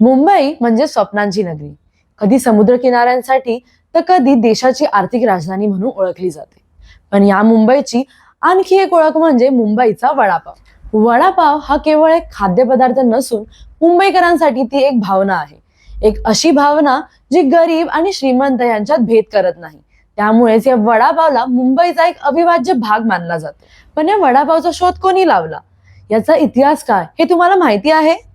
मुंबई म्हणजे स्वप्नांची नगरी. कधी समुद्र किनाऱ्यांसाठी तर कधी देशाची आर्थिक राजधानी म्हणून ओळखली जाते. पण या मुंबईची आणखी एक ओळख म्हणजे मुंबईचा वडापाव. वडापाव हा केवळ एक खाद्यपदार्थ नसून मुंबईकरांसाठी ती एक भावना आहे. एक अशी भावना जी गरीब आणि श्रीमंत यांच्यात भेद करत नाही. त्यामुळेच या वडापावला मुंबईचा एक अविभाज्य भाग मानला जातो. पण या वडापावचा शोध कोणी लावला? याचा इतिहास काय? हे तुम्हाला माहिती आहे?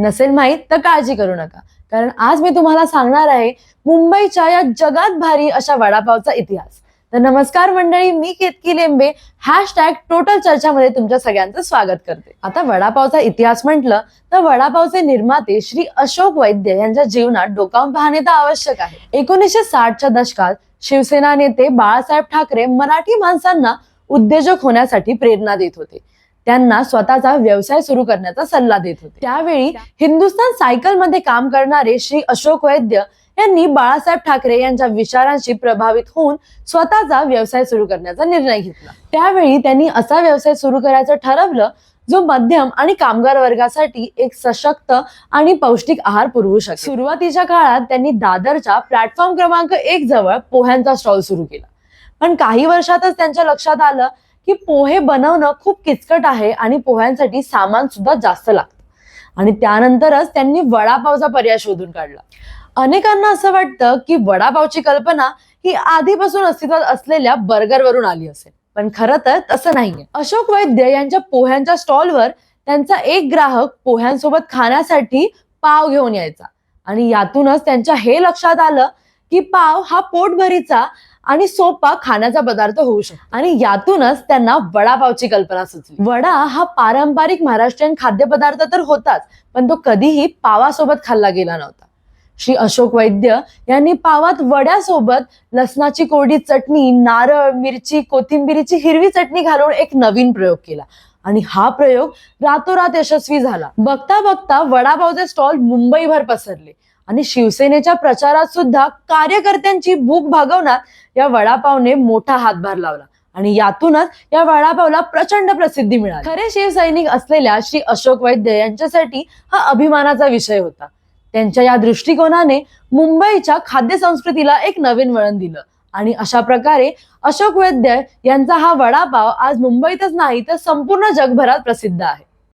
नसेल माहीत तर काळजी करू नका. कारण आज मी तुम्हाला सांगणार आहे मुंबईच्या या जगात भारी अशा वडापावचा इतिहास. तर नमस्कार मंडळी मी केतकी लेंबे हॅशटॅग टोटल चर्चामध्ये तुमच्या सगळ्यांचं स्वागत करते. आता वडापावचा इतिहास म्हटलं तर वडापावचे निर्माते श्री अशोक वैद्य यांच्या जीवनात डोकावून पाहणे तर आवश्यक आहे. एकोणीसशे साठच्या दशकात शिवसेना नेते बाळासाहेब ठाकरे मराठी माणसांना उद्योजक होण्यासाठी प्रेरणा देत होते. त्यांना स्वतःचा व्यवसाय सुरू करण्याचा सल्ला देत होते. त्यावेळी हिंदुस्थान सायकलमध्ये काम करणारे श्री अशोक वैद्य यांनी बाळासाहेब ठाकरे यांच्या विचारांशी प्रभावित होऊन स्वतःचा व्यवसाय सुरू करण्याचा निर्णय घेतला. त्यावेळी त्यांनी असा व्यवसाय सुरू करायचं ठरवलं जो मध्यम आणि कामगार वर्गासाठी एक सशक्त आणि पौष्टिक आहार पुरवू शकतो सुरुवातीच्या काळात त्यांनी दादरच्या प्लॅटफॉर्म क्रमांक एक जवळ पोह्यांचा स्टॉल सुरू केला. पण काही वर्षातच त्यांच्या लक्षात आलं की पोहे बनवणं खूप किचकट आहे आणि पोह्यांसाठी सामान सुद्धा जास्त लागतं. आणि त्यानंतरच त्यांनी वडापावचा पर्याय शोधून काढला. अनेकांना असं वाटतं की वडापावची कल्पना ही आधीपासून अस्तित्वात असलेल्या बर्गर वरून आली असेल. पण खरं तर तसं नाहीये. अशोक वैद्य यांच्या पोह्यांच्या स्टॉलवर त्यांचा एक ग्राहक पोह्यांसोबत खाण्यासाठी पाव घेऊन यायचा. आणि यातूनच त्यांच्या हे लक्षात आलं की पाव हा पोटभरीचा आणि सोपा खाण्याचा पदार्थ होऊ शकतो. आणि यातूनच त्यांना वडापावची कल्पना सुचली. वडा हा पारंपरिक महाराष्ट्रीयन खाद्यपदार्थ तर होताच पण तो कधीही पावासोबत खाल्ला गेला नव्हता. श्री अशोक वैद्य यांनी पावात वड्यासोबत लसणाची कोरडी चटणी नारळ मिरची कोथिंबिरीची हिरवी चटणी घालून एक नवीन प्रयोग केला. आणि हा प्रयोग रातोरात यशस्वी झाला. बघता बघता वडापावचे स्टॉल मुंबईभर पसरले. आणि शिवसेनेच्या प्रचारात सुद्धा कार्यकर्त्यांची भूक भागवण्यात या वडापावने मोठा हातभार लावला. आणि यातूनच या वडापावला प्रचंड प्रसिद्धी मिळाली. खरे शिवसैनिक असलेल्या श्री अशोक वैद्य यांच्यासाठी हा अभिमानाचा विषय होता. त्यांच्या या दृष्टिकोनाने मुंबईच्या खाद्य संस्कृतीला एक नवीन वळण दिलं. आणि अशा प्रकारे अशोक वैद्य यांचा हा वडापाव आज मुंबईतच नाही तर संपूर्ण जगभरात प्रसिद्ध आहे.